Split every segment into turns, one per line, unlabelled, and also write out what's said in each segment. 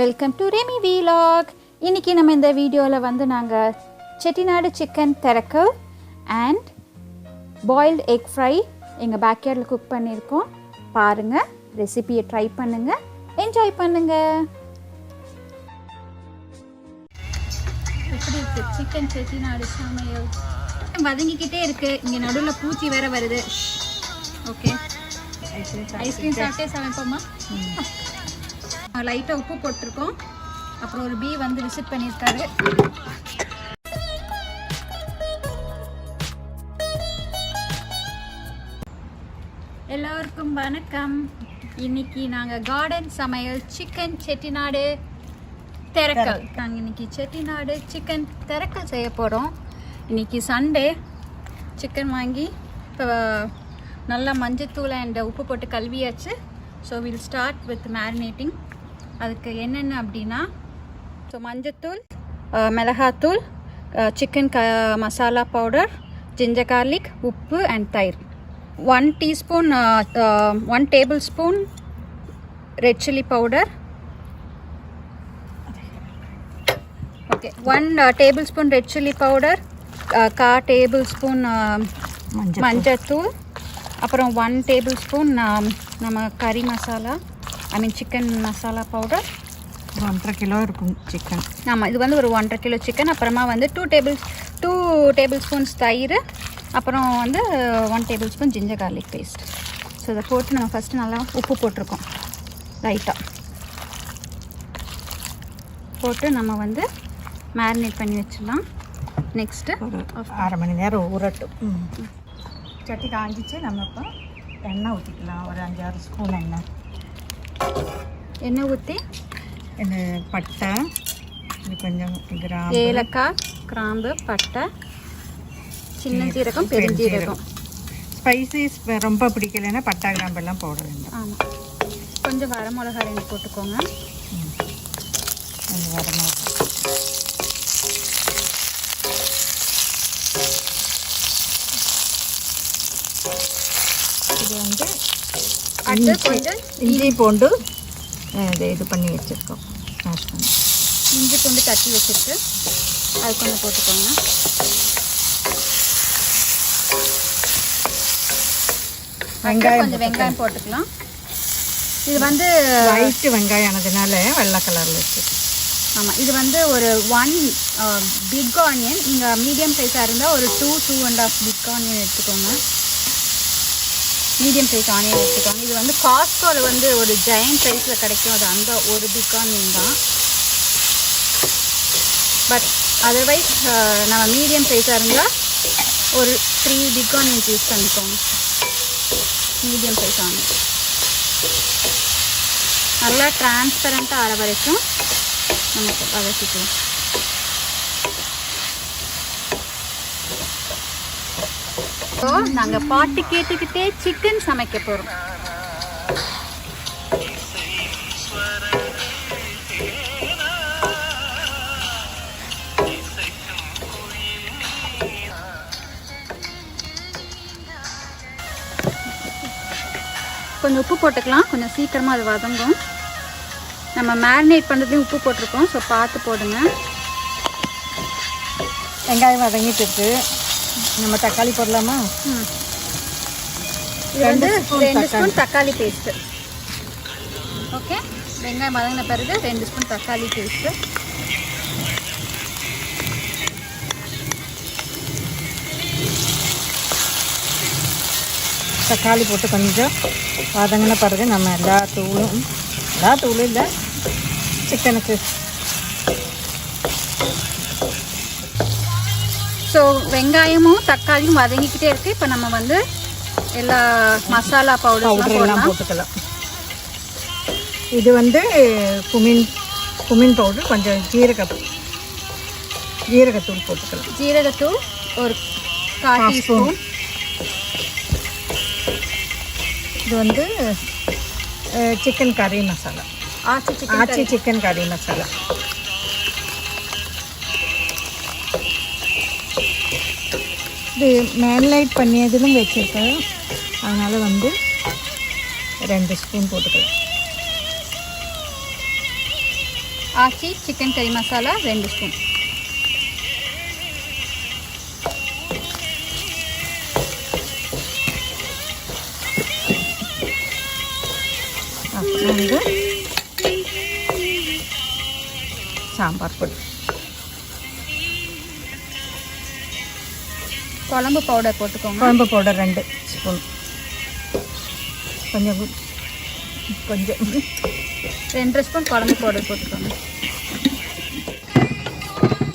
Welcome to Remi vlog இன்னைக்கு நம்ம இந்த வீடியோவில் வந்து நாங்கள் Chettinad chicken thirakkal and boiled egg fry எங்கள் பேக்யார்டில் குக் பண்ணியிருக்கோம். பாருங்கள் ரெசிபியை ட்ரை பண்ணுங்கள் என்ஜாய் பண்ணுங்கள் எப்படி இருக்கு? சிக்கன் செட்டிநாடு சமையல். வதங்கிக்கிட்டே இருக்கு. இங்கே நடுவில் பூச்சி வேற வருது. ஓகே ஐஸ்கிரீம் சாப்பிட்டே சமைப்போமா? லைட்டாக உப்பு போட்டிருக்கோம். அப்புறம் ஒரு பீ வந்து விசிட் பண்ணியிருக்காரு. எல்லோருக்கும் வணக்கம். இன்னைக்கு நாங்கள் கார்டன் சமையல் சிக்கன் செட்டிநாடு திரக்கல் நாங்கள் இன்னைக்கு செட்டிநாடு சிக்கன் திரக்கல் செய்ய போகிறோம் இன்னைக்கு சண்டே சிக்கன் வாங்கி இப்போ நல்லா மஞ்சத்தூள் அண்ட் உப்பு போட்டு கழுவியாச்சு. So will start with marinating அதுக்கு என்னென்ன அப்படின்னா ஸோ மஞ்சத்தூள் மிளகாத்தூள் சிக்கன் க மசாலா பவுடர் ஜிஞ்சர் garlic உப்பு அண்ட் தயிர். One teaspoon one tablespoon red chilli powder okay one tablespoon red chilli powder கா டேபிள் ஸ்பூன் மஞ்சத்தூள். அப்புறம் ஒன் டேபிள் ஸ்பூன் நம்ம கறி masala I mean chicken masala powder
ஒரு ஒன்றரை கிலோ இருக்கும் சிக்கன்
ஆமாம் இது வந்து ஒரு ஒன்றரை கிலோ சிக்கன் அப்புறமா வந்து two table two tablespoons தயிர். அப்புறம் வந்து one tablespoon ginger garlic paste so இதை போட்டு நம்ம ஃபஸ்ட்டு நல்லா உப்பு போட்டிருக்கோம். லைட்டாக போட்டு நம்ம வந்து மேரினேட் பண்ணி வச்சிடலாம். நெக்ஸ்ட்டு
ஒரு அரை மணி நேரம் ஊறட்டும். சட்டி காஞ்சிச்சு. நம்ம இப்போ எண்ணெய் ஊற்றிக்கலாம் ஒரு அஞ்சாறு ஸ்பூன் எண்ணெய்.
எண்ணெய் ஊற்றி
இந்த பட்டை? இது கொஞ்சம் கிராம்
ஏலக்காய் கிராம்பு பட்டை சின்ன ஜீரகம் பெருஞ்சீரகம்
ஸ்பைசஸ் ரொம்ப பிடிக்கலைன்னா பட்டை கிராம்பெல்லாம் போட வேண்டாம்.
ஆமாம் கொஞ்சம் வர மிளகா ரெண்டு போட்டுக்கோங்க.
அந்த வரமாக இது வந்து
அடுத்து கொஞ்சம்
இஞ்சி பூண்டு இது இது பண்ணி வச்சுருக்கோம். ஸ்மாஷ் பண்ணி.
இஞ்சி பூண்டு தட்டி வச்சுருக்கு. அது கொஞ்சம் போட்டுக்கோங்க.
வெங்காயம்
கொஞ்சம் வெங்காயம் போட்டுக்கலாம். இது வந்து
ஒயிட் வெங்காயம் ஆனதுனால வெள்ளை கலரில் இருக்குது
ஆமாம் இது வந்து ஒரு ஒன் பிக் ஆனியன் நீங்கள் மீடியம் சைஸாக இருந்தால் ஒரு two two and half big onion எடுத்துக்கோங்க. மீடியம் சைஸ் ஆனியன் எடுத்துக்கோங்க. இது வந்து காஸ்கோவில் வந்து ஒரு ஜெயண்ட் சைஸில் கிடைக்கும். அது அந்த ஒரு பிகான் தான். பட் அதர்வைஸ் நம்ம மீடியம் சைஸாக இருந்தால் ஒரு த்ரீ பிகான் ஆனியன்ஸ் யூஸ் பண்ணிக்கோங்க. மீடியம் சைஸ் ஆனியன் நல்லா டிரான்ஸ்பரண்ட்டாக ஆகிற வரைக்கும் நமக்கு வதக்கிக்கலாம். நாங்கள் பாட்டு கேட்டுக்கிட்டே சிக்கன் சமைக்க போகிறோம் கொஞ்சம் உப்பு போட்டுக்கலாம். கொஞ்சம் சீக்கிரமாக அது வதங்கும். நம்ம மேரினேட் பண்ணுறதுலையும் உப்பு போட்டிருக்கோம். ஸோ பார்த்து போடுங்க.
வெங்காயம் வதங்கிட்டு இருக்குது நம்ம தக்காளி போடலாமா.
இது வந்து ரெண்டு ஸ்பூன் தக்காளி பேஸ்ட்டு ஓகே. வெங்காயம் வதங்கின பிறகு ரெண்டு ஸ்பூன் தக்காளி பேஸ்ட்டு
தக்காளி போட்டு கொஞ்சம் வதங்கின பிறகு நம்ம எல்லா தூளும் எல்லா தூளும் இல்லை சிக்கனுக்கு
ஸோ வெங்காயமும் தக்காளியும் வதங்கிக்கிட்டே இருக்குது இப்போ நம்ம வந்து எல்லா மசாலா பவுடர்லாம்
போட்டுக்கலாம். இது வந்து குமின் குமின் பவுடர் கொஞ்சம் ஜீரக ஜீரகத்தூள் போட்டுக்கலாம்.
ஜீரகத்தூள் ஒரு கால் டீஸ்பூன்.
இது வந்து சிக்கன் கறி மசாலா.
ஆச்சி சிக்கன்
கறி மசாலா. இது மேன்லைட் பண்ணியதிலும் வச்சுருக்கேன். அதனால் வந்து ரெண்டு ஸ்பூன் போட்டுக்கலாம்.
ஆச்சி சிக்கன் கறி மசாலா ரெண்டு ஸ்பூன்.
அப்புறம் வந்து சாம்பார் பொடி.
குழம்பு பவுடர் போட்டுக்கோங்க.
குழம்பு பவுடர் ரெண்டு ஸ்பூன் கொஞ்சம் கொஞ்சம்.
ரெண்டரை ஸ்பூன் குழம்பு பவுடர் போட்டுக்கோங்க.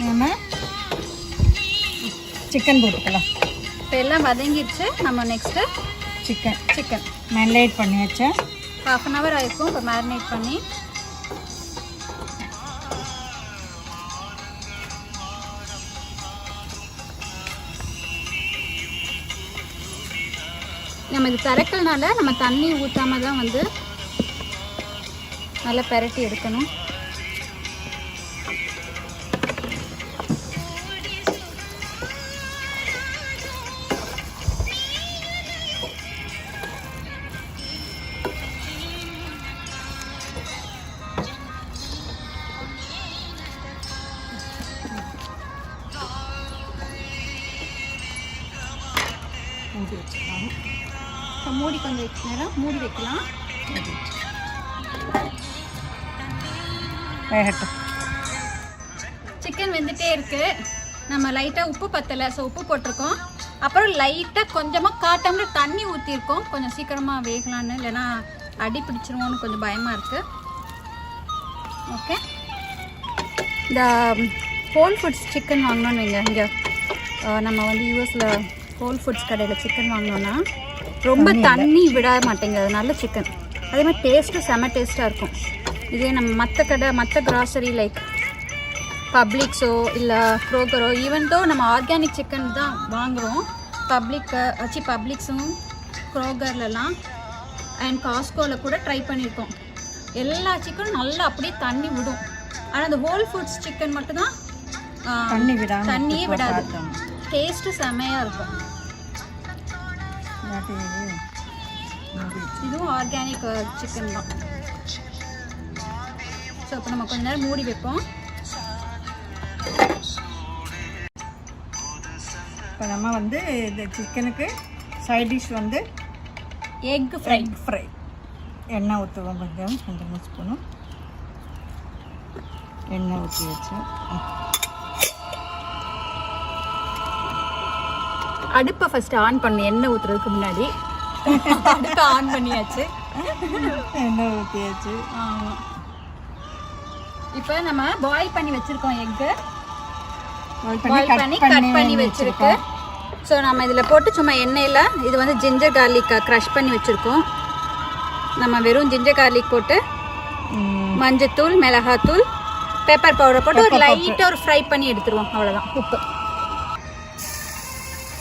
நம்ம சிக்கன் போட்டுக்கலாம்.
இப்போ எல்லாம் வதங்கிடுச்சு. நம்ம நெக்ஸ்ட்டு
சிக்கன்
சிக்கன்
மேரினேட் பண்ணி வச்சா
ஹாஃப் அன் ஹவர் ஆயிருக்கும் இப்போ மேரினேட் பண்ணி நம்ம இது திறக்கலனால நம்ம தண்ணி ஊற்றாம தான் வந்து நல்லா பெரட்டி எடுக்கணும்.
மூடி
வைக்கலாம்.
வேகட்டும்.
சிக்கன் வெந்துட்டே இருக்கு. நம்ம லைட்டாக உப்பு பத்தலை ஸோ உப்பு போட்டிருக்கோம். அப்புறம் லைட்டாக கொஞ்சமாக காட்டம்ல தண்ணி ஊற்றிருக்கோம் கொஞ்சம் சீக்கிரமாக வேகலான்னு இல்லைன்னா அடி பிடிச்சிருவோன்னு கொஞ்சம் பயமாக இருக்குது ஓகே இந்த ஹோல் ஃபுட்ஸ் சிக்கன் வாங்கினோன்னு வைங்க. இங்கே நம்ம வந்து யூஎஸில் ஹோல் ஃபுட்ஸ் கடையில் சிக்கன் வாங்கினோன்னா ரொம்ப தண்ணி விட மாட்டேங்குது. நல்ல சிக்கன் அதே மாதிரி டேஸ்ட்டும் செம டேஸ்ட்டாக இருக்கும். இதே நம்ம மற்ற கடை மற்ற கிராசரி லைக் பப்ளிக்ஸோ இல்லை க்ரோக்கரோ ஈவன் தோ நம்ம ஆர்கானிக் சிக்கன் தான் வாங்குகிறோம் பப்ளிக் அச்சு பப்ளிக்ஸும் க்ரோகர்லலாம் அண்ட் காஸ்கோவில் கூட ட்ரை பண்ணியிருக்கோம் எல்லா சிக்கனும் நல்லா அப்படியே தண்ணி விடும். ஆனால் அந்த ஹோல் ஃபுட்ஸ் சிக்கன் மட்டும்தான்
தண்ணி விடாம
தண்ணியே விடாது. டேஸ்ட்டு செமையாக இருக்கும்.
வச்சு.
இதுவும் ஆர்கானிக் சிக்கன் தான். ஸோ இப்போ நம்ம கொஞ்ச நேரம் மூடி வைப்போம்.
இப்போ நம்ம வந்து இந்த சிக்கனுக்கு சைட் டிஷ் வந்து
எக் ஃப்ரை
ஃப்ரை எண்ணெய் ஊற்றுவோம் கொஞ்சம் கொஞ்சம் ஸ்பூனும் எண்ணெய் ஊற்றி வச்சு
அடுப்பை ஃபர்ஸ்ட் ஆன் பண்ணு எண்ணெய் ஊற்றுறதுக்கு முன்னாடி. அடுப்பை ஆன் பண்ணியாச்சு.
எண்ணெய் ஊற்றி வச்சு
ஆமாம் இப்போ நம்ம பாயில் பண்ணி வச்சுருக்கோம் எக்கு பாயில் பண்ணி கட் பண்ணி வச்சிருக்கு. ஸோ நம்ம இதில் போட்டு சும்மா எண்ணெயில் இது வந்து ஜிஞ்சர் கார்லிக் க்ரஷ் பண்ணி வச்சுருக்கோம். நம்ம வெறும் ஜிஞ்சர் கார்லிக் போட்டு மஞ்சத்தூள் மிளகாத்தூள் பெப்பர் பவுடர் போட்டு ஒரு. லைட்டாக ஒரு ஃப்ரை பண்ணி எடுத்துருவோம். அவ்வளோதான் உப்பு.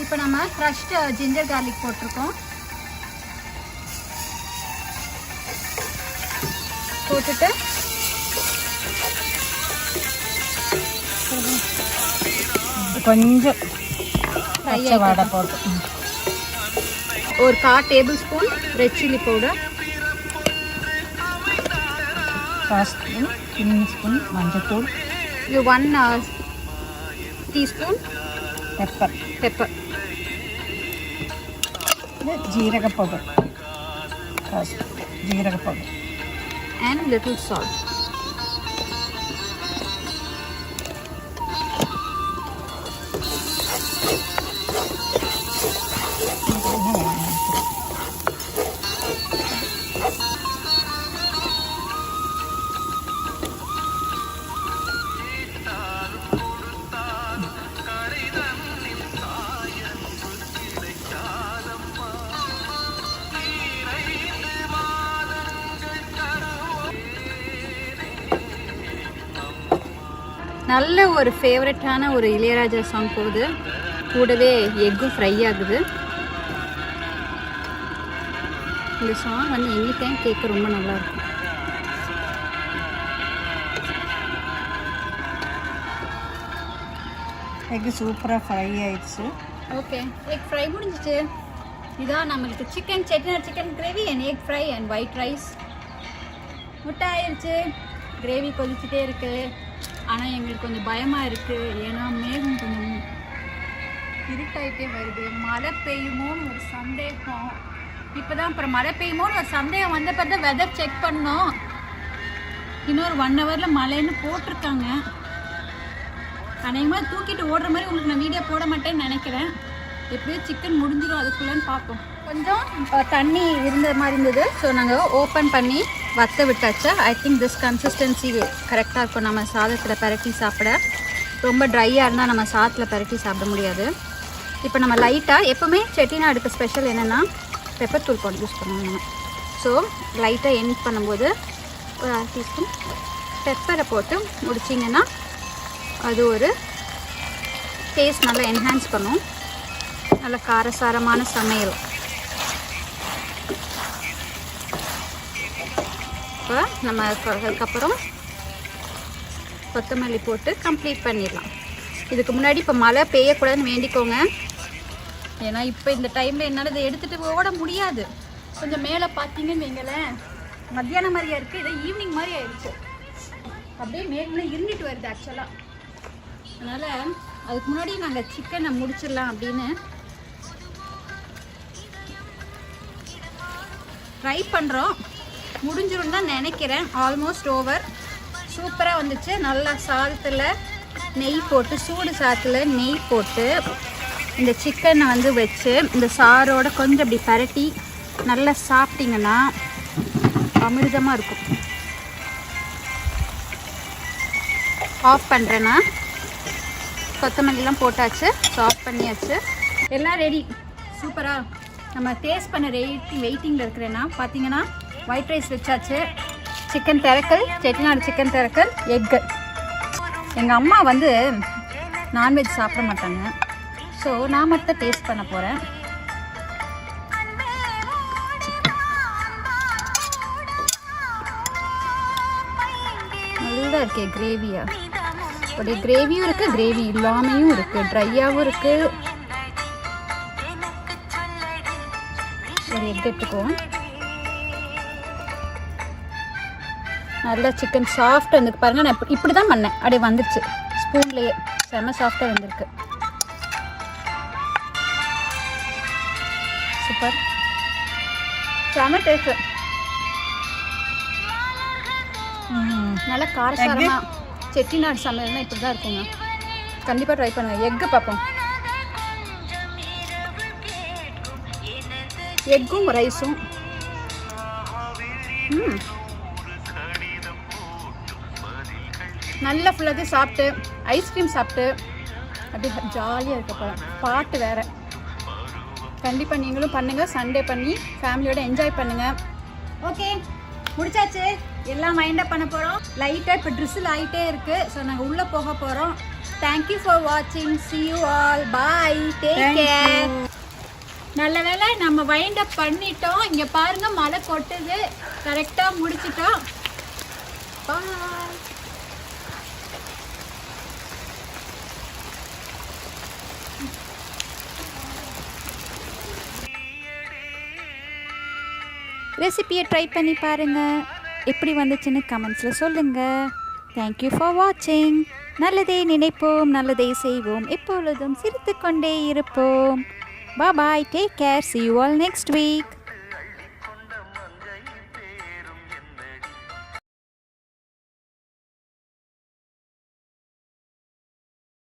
இப்போ நம்ம க்ரஷ்டு ஜிஞ்சர் கார்லிக் போட்டிருக்கோம். போட்டுட்டு
கொஞ்சம் பச்சை வாடை போட்டு.
ஒரு கா tablespoon red chilli powder
கால் ஸ்பூன் சின்ன ஸ்பூன் மஞ்சத்தூள்.
இது ஒன் டீஸ்பூன்
பெப்பர்
பெப்பர்
இது ஜீரக பவுடர் கால் ஸ்பூன்
நல்ல ஒரு ஃபேவரட்டான ஒரு இளையராஜா சாங் போகுது. கூடவே எக்கும் ஃப்ரை ஆகுது. இந்த சாங் வந்து எனி டைம் கேட்க ரொம்ப நல்லா இருக்கும்.
எக்கு சூப்பராக ஃப்ரை ஆயிடுச்சு.
ஓகே எக் ஃப்ரை முடிஞ்சிச்சு. இதான் நம்மளுக்கு chicken Chettinad chicken gravy and egg fry and white rice முட்டை ஆயிடுச்சு. கிரேவி கொதிச்சுட்டே இருக்கு. ஆனால் எங்களுக்கு கொஞ்சம் பயமாக இருக்குது ஏன்னா மேகம் கொஞ்சம் இருட்டாயிட்டே வருது. மழை பெய்யுமோன்னு ஒரு சந்தேகம். இப்போ தான் அப்புறம் மழை பெய்யுமோன்னு ஒரு சந்தேகம் வந்தப்போ தான் வெதர் செக் பண்ணோம். இன்னொரு ஒன் ஹவரில் மழைன்னு போட்டிருக்காங்க. அநேகமாக தூக்கிட்டு ஓடுற மாதிரி உங்களுக்கு நான் வீடியோ போட மாட்டேன்னு நினைக்கிறேன். எப்படியோ சிக்கன் முடிஞ்சிடும் அதுக்குள்ளேன்னு பார்ப்போம். கொஞ்சம் தண்ணி இருந்த மாதிரி இருந்தது. ஸோ நாங்கள் ஓப்பன் பண்ணி வத்த விட்டாச்சு? ஐ திங்க் திஸ் கன்சிஸ்டன்சி கரெக்டாக இருக்கும். நம்ம சாதத்தில் பரட்டி சாப்பிட. ரொம்ப ட்ரையாக இருந்தால் நம்ம சாதத்தில் பரட்டி சாப்பிட முடியாது. இப்போ நம்ம லைட்டாக எப்போவுமே செட்டிநாடுக்கு ஸ்பெஷல் என்னென்னா பெப்பர் தூள் போட்டு யூஸ் பண்ணுவோம் நம்ம. ஸோ லைட்டாக எண்ட் பண்ணும்போது ஒரு அரை டீஸ்பூன் பெப்பரை போட்டு முடிச்சிங்கன்னா அது ஒரு டேஸ்ட் நல்லா என்ஹான்ஸ் பண்ணும். நல்ல காரசாரமான சமையல். இப்போ நம்ம அதுக்கப்புறம் கொத்தமல்லி போட்டு கம்ப்ளீட் பண்ணிடலாம். இதுக்கு முன்னாடி இப்போ மழை பெய்யக்கூடாதுன்னு வேண்டிக்கோங்க. ஏன்னா இப்போ இந்த டைமில் என்னால் இதை எடுத்துகிட்டு ஓட முடியாது. கொஞ்சம் மேலே பார்த்தீங்கன்னு வைங்களேன். மத்தியானம் மாதிரியா இருக்குது இதை ஈவினிங் மாதிரி ஆயிடுச்சு. அப்படியே மேலே இருந்துட்டு வருது ஆக்சுவலாக அதனால் அதுக்கு முன்னாடி நாங்கள் சிக்கனை முடிச்சிடலாம் அப்படின்னு ட்ரை பண்ணுறோம் முடிஞ்சிரும் தான் நினைக்கிறேன். ஆல்மோஸ்ட் ஓவர் சூப்பராக வந்துச்சு. நல்லா சாதத்தில் நெய் போட்டு சூடு சாதத்தில் நெய் போட்டு இந்த சிக்கனை வந்து வச்சு இந்த சாரோட கொஞ்சம் அப்படி பரட்டி நல்லா சாப்பிட்டிங்கன்னா அமிர்தமாக இருக்கும். ஆஃப் பண்ணுறேன்னா கொத்தமல்லிலாம் போட்டாச்சு. ஸோ ஆஃப் பண்ணியாச்சு. எல்லாம் ரெடி சூப்பராக நம்ம டேஸ்ட் பண்ண வெயிட்டிங் வெயிட்டிங்கில் இருக்கிறேன்னா பார்த்தீங்கன்னா ஒயிட் ரைஸ் வச்சாச்சு. சிக்கன் திறக்கல் செட்டிநாடு சிக்கன் திறக்கல் எக்கு எங்கள் அம்மா வந்து நான்வெஜ் சாப்பிட மாட்டாங்க. ஸோ நான் மட்டும் டேஸ்ட் பண்ண போகிறேன் நல்லா இருக்கே கிரேவியா அப்படியே கிரேவியும் இருக்குது கிரேவி இல்லாமையும் இருக்குது ட்ரையாகவும் இருக்குது ஒரு எக் எடுத்துக்குவோம். நல்லா சிக்கன் சாஃப்ட் வந்துருக்கு பாருங்க நான் இப்படி தான் பண்ணேன். அப்படியே வந்துருச்சு. ஸ்பூன்லேயே. செம்ம சாஃப்டாக வந்திருக்கு. சூப்பர். செம்ம டேஸ்ட் நல்லா காரசாரமாக செட்டிநாடு சமையல்னா இப்படி தான் இருக்குங்க. கண்டிப்பாக ட்ரை பண்ணுங்கள் எக்கு பார்ப்போம். எக்கும் ரைஸும் ம். நல்லா ஃபுல்லாக சாப்பிட்டு ஐஸ்கிரீம் சாப்பிட்டு அப்படியே ஜாலியாக இருக்க போகிறேன் பாட்டு வேறு. கண்டிப்பாக நீங்களும் பண்ணுங்கள் சண்டே பண்ணி ஃபேமிலியோட என்ஜாய் பண்ணுங்கள் ஓகே முடிச்சாச்சு. எல்லாம் மைண்டப் பண்ண போகிறோம் லைட்டாக இப்போ ட்ரிஸ்ஸில் ஆகிட்டே இருக்குது ஸோ நாங்கள் உள்ளே போக போகிறோம் தேங்க்யூ ஃபார் வாட்சிங் see you all bye take care நல்ல வேளை நம்ம வைண்ட் அப் பண்ணிட்டோம். இங்கே பாருங்க மழை கொட்டுது. கரெக்டாக முடிச்சிட்டோம். பாய் ரெசிபியை ட்ரை பண்ணி பாருங்கள் எப்படி வந்துச்சுன்னு கமெண்ட்ஸில் சொல்லுங்கள் தேங்க்யூ ஃபார் வாட்சிங் நல்லதே நினைப்போம் நல்லதே செய்வோம். எப்பொழுதும் சிரித்துக்கொண்டே இருப்போம். Bye take care see you all next week